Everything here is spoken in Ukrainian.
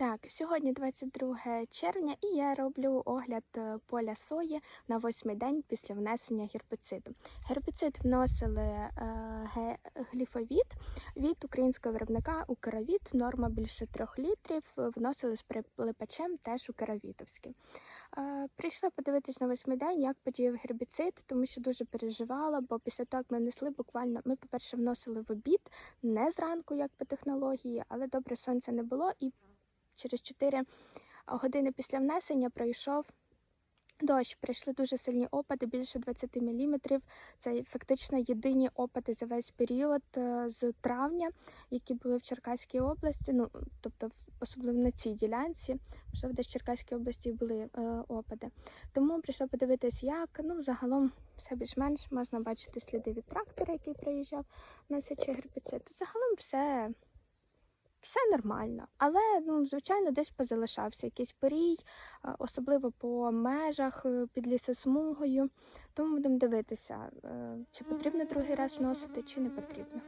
Так, сьогодні 22 червня, і я роблю огляд е, поля сої на восьмий день після внесення гербіциду. Гербіцид вносили е, гліфовід від українського виробника Укровід, норма більше 3 літрів. Вносили з прилипачем теж Укровітовський. Е, прийшла подивитись на восьмий день, як подіяв гербіцид, тому що дуже переживала, бо після того, як ми внесли, буквально ми, по-перше, вносили в обід, не зранку, як по технології, але добре сонця не було і через 4 години після внесення пройшов дощ. Прийшли дуже сильні опади, більше 20 мм. Це фактично єдині опади за весь період е, з травня, які були в Черкаській області. Ну тобто, особливо на цій ділянці, можливо, десь в Черкаській області були е, опади. Тому прийшла подивитись, як ну загалом все більш-менш можна бачити сліди від трактора, який приїжджав, носячи гербіцид. Загалом все все нормально, але ну звичайно десь позалишався якийсь порій, особливо по межах е, під лісосмугою. Тому будемо дивитися, е, чи потрібно другий раз вносити, чи не потрібно.